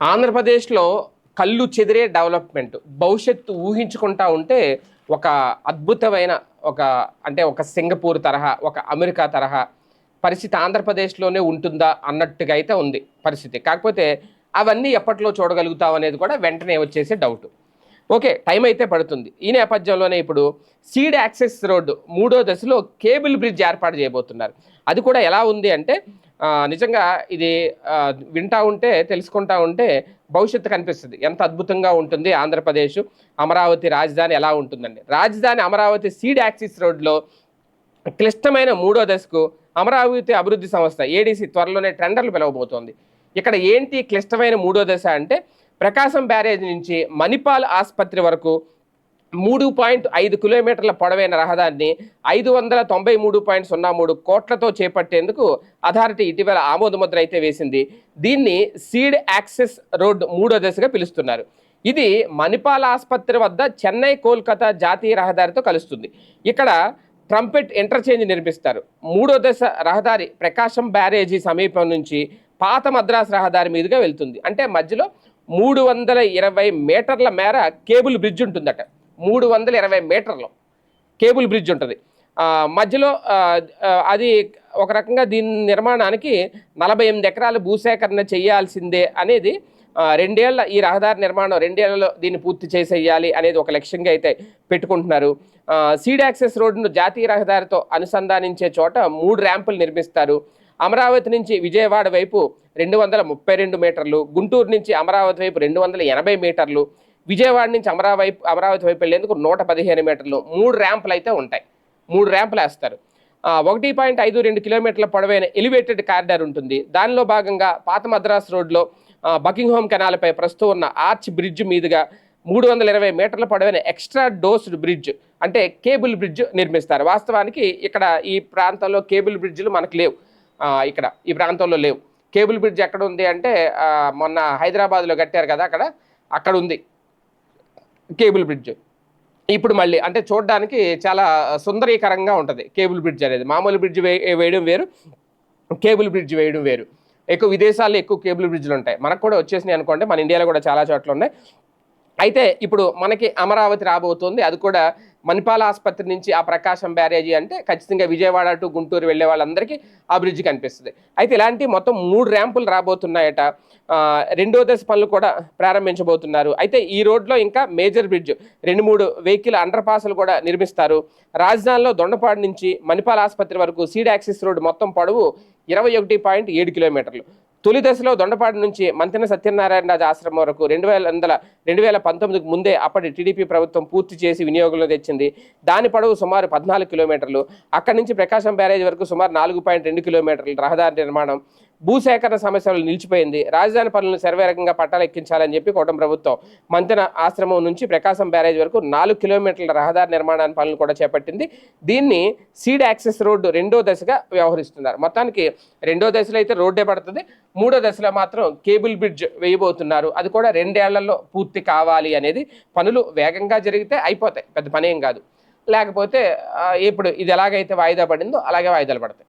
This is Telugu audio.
ఆంధ్రప్రదేశ్లో కళ్ళు చెదిరే డెవలప్మెంట్ భవిష్యత్తు ఊహించుకుంటా ఉంటే ఒక అద్భుతమైన ఒక అంటే ఒక సింగపూర్ తరహా ఒక అమెరికా తరహా పరిస్థితి ఆంధ్రప్రదేశ్లోనే ఉంటుందా అన్నట్టుగా అయితే ఉంది పరిస్థితి. కాకపోతే అవన్నీ ఎప్పట్లో చూడగలుగుతాం అనేది కూడా వెంటనే వచ్చేసే డౌట్ ఓకే టైం అయితే పడుతుంది. ఈ నేపథ్యంలోనే ఇప్పుడు సీడ్ యాక్సెస్ రోడ్డు మూడో దశలో కేబుల్ బ్రిడ్జ్ ఏర్పాటు చేయబోతున్నారు. అది కూడా ఎలా ఉంది అంటే నిజంగా ఇది వింటా ఉంటే తెలుసుకుంటా ఉంటే భవిష్యత్తు కనిపిస్తుంది. ఎంత అద్భుతంగా ఉంటుంది ఆంధ్రప్రదేశ్ అమరావతి రాజధాని ఎలా ఉంటుందండి. రాజధాని అమరావతి సీడ్ యాక్సిస్ రోడ్లో క్లిష్టమైన మూడో దశకు అమరావతి అభివృద్ధి సంస్థ ఏడీసీ త్వరలోనే టెండర్లు పిలవబోతోంది. ఇక్కడ ఏంటి క్లిష్టమైన మూడో దశ అంటే ప్రకాశం బ్యారేజ్ నుంచి మణిపాల్ ఆసుపత్రి వరకు మూడు పాయింట్ ఐదు కిలోమీటర్ల పొడవైన రహదారిని ఐదు వందల తొంభై మూడు పాయింట్ సున్నా మూడు కోట్లతో చేపట్టేందుకు అథారిటీ ఇటీవల ఆమోదముద్ర అయితే వేసింది. దీన్ని సీడ్ యాక్సెస్ రోడ్ మూడో దశగా పిలుస్తున్నారు. ఇది మణిపాల్ ఆసుపత్రి వద్ద చెన్నై కోల్కతా జాతీయ రహదారితో కలుస్తుంది. ఇక్కడ ట్రంపెట్ ఇంటర్చేంజ్ నిర్మిస్తారు. మూడో దశ రహదారి ప్రకాశం బ్యారేజీ సమీపం నుంచి పాత మద్రాస్ రహదారి మీదుగా వెళ్తుంది. అంటే మధ్యలో మూడు వందల ఇరవై మీటర్ల మేర కేబుల్ బ్రిడ్జ్ ఉంటుందట. మూడు వందల ఇరవై మీటర్లు కేబుల్ బ్రిడ్జ్ ఉంటుంది. మధ్యలో అది ఒక రకంగా దీని నిర్మాణానికి నలభై ఎనిమిది ఎకరాలు భూసేకరణ చేయాల్సిందే అనేది రెండేళ్ళ ఈ రహదారి నిర్మాణం రెండేళ్ళలో దీన్ని పూర్తి చేసేయాలి అనేది ఒక లక్ష్యంగా అయితే పెట్టుకుంటున్నారు. సీడ్ యాక్సెస్ రోడ్డును జాతీయ రహదారితో అనుసంధానించే చోట మూడు ర్యాంపులు నిర్మిస్తారు. అమరావతి నుంచి విజయవాడ వైపు రెండు వందల ముప్పై రెండు మీటర్లు గుంటూరు నుంచి అమరావతి వైపు రెండు వందల ఎనభై మీటర్లు విజయవాడ నుంచి అమరావతి అమరావతి వైపు వెళ్ళేందుకు నూట పదిహేను మీటర్లు. మూడు ర్యాంపులు అయితే ఉంటాయి. మూడు ర్యాంపులు వేస్తారు. ఒకటి పాయింట్ ఐదు రెండు కిలోమీటర్ల పొడవైన ఎలివేటెడ్ కారిడార్ ఉంటుంది. దానిలో భాగంగా పాత మద్రాస్ రోడ్లో బకింగ్హోమ్ కెనాల్పై ప్రస్తుతం ఉన్న ఆర్చ్ బ్రిడ్జ్ మీదుగా మూడు వందల ఇరవై మీటర్ల పొడవైన ఎక్స్ట్రా డోస్డ్ బ్రిడ్జ్ అంటే కేబుల్ బ్రిడ్జ్ నిర్మిస్తారు. వాస్తవానికి ఇక్కడ ఈ ప్రాంతంలో కేబుల్ బ్రిడ్జ్లు మనకు లేవు. ఇక్కడ ఈ ప్రాంతంలో లేవు. కేబుల్ బ్రిడ్జ్ ఎక్కడ ఉంది అంటే మొన్న హైదరాబాద్లో కట్టారు కదా అక్కడ అక్కడ ఉంది కేబుల్ బ్రిడ్జ్. ఇప్పుడు మళ్ళీ అంటే చూడడానికి చాలా సుందరీకరంగా ఉంటుంది కేబుల్ బ్రిడ్జ్ అనేది. మామూలు బ్రిడ్జ్ వేయడం వేరు కేబుల్ బ్రిడ్జ్ వేయడం వేరు. ఎక్కువ విదేశాల్లో ఎక్కువ కేబుల్ బ్రిడ్జ్లు ఉంటాయి. మనకు కూడా వచ్చేసినాయి అనుకోండి మన ఇండియాలో కూడా చాలా చోట్ల ఉన్నాయి. అయితే ఇప్పుడు మనకి అమరావతి రాబోతుంది అది కూడా మణిపాల ఆసుపత్రి నుంచి ఆ ప్రకాశం బ్యారేజీ అంటే ఖచ్చితంగా విజయవాడ టు గుంటూరు వెళ్ళే వాళ్ళందరికీ ఆ బ్రిడ్జ్ కనిపిస్తుంది. అయితే ఇలాంటి మొత్తం మూడు ర్యాంపులు రాబోతున్నాయట. రెండో దశ పనులు కూడా ప్రారంభించబోతున్నారు. అయితే ఈ రోడ్లో ఇంకా మేజర్ బ్రిడ్జ్ రెండు మూడు వెహికల్ అండర్ పాసులు కూడా నిర్మిస్తారు. రాజధానిలో దొండపాడు నుంచి మణిపాల్ ఆసుపత్రి వరకు సీడ్ యాక్సిస్ రోడ్ మొత్తం పొడవు ఇరవై ఒకటి పాయింట్ ఏడు కిలోమీటర్లు. తొలి దశలో దొండపాడు నుంచి మంతెన సత్యనారాయణ రాజు ఆశ్రమం వరకు రెండు వేల వందల రెండు వేల పంతొమ్మిదికి ముందే అప్పటి టీడీపీ ప్రభుత్వం పూర్తి చేసి వినియోగంలో తెచ్చింది. దాని పొడవు సుమారు పద్నాలుగు కిలోమీటర్లు. అక్కడి నుంచి ప్రకాశం బ్యారేజ్ వరకు సుమారు నాలుగు పాయింట్ రెండు కిలోమీటర్లు రహదారి నిర్మాణం. భూసేకరణ సమస్యలు నిలిచిపోయింది. రాజధాని పనులను సర్వేరకంగా పట్టాలు ఎక్కించాలని చెప్పి కూటమి ప్రభుత్వం మంతెన ఆశ్రమం నుంచి ప్రకాశం బ్యారేజ్ వరకు నాలుగు కిలోమీటర్ల రహదారి నిర్మాణాన్ని పనులు కూడా చేపట్టింది. దీన్ని సీడ్ యాక్సెస్ రోడ్డు రెండో దశగా వ్యవహరిస్తున్నారు. మొత్తానికి రెండో దశలో అయితే రోడ్డే పడుతుంది. మూడో దశలో మాత్రం కేబుల్ బ్రిడ్జ్ వేయబోతున్నారు. అది కూడా రెండేళ్ళలో పూర్తి కావాలి అనేది పనులు వేగంగా జరిగితే అయిపోతాయి. పెద్ద పని ఏం కాదు. లేకపోతే ఇప్పుడు ఇది ఎలాగైతే వాయిదా పడిందో అలాగే వాయిదాలు పడతాయి.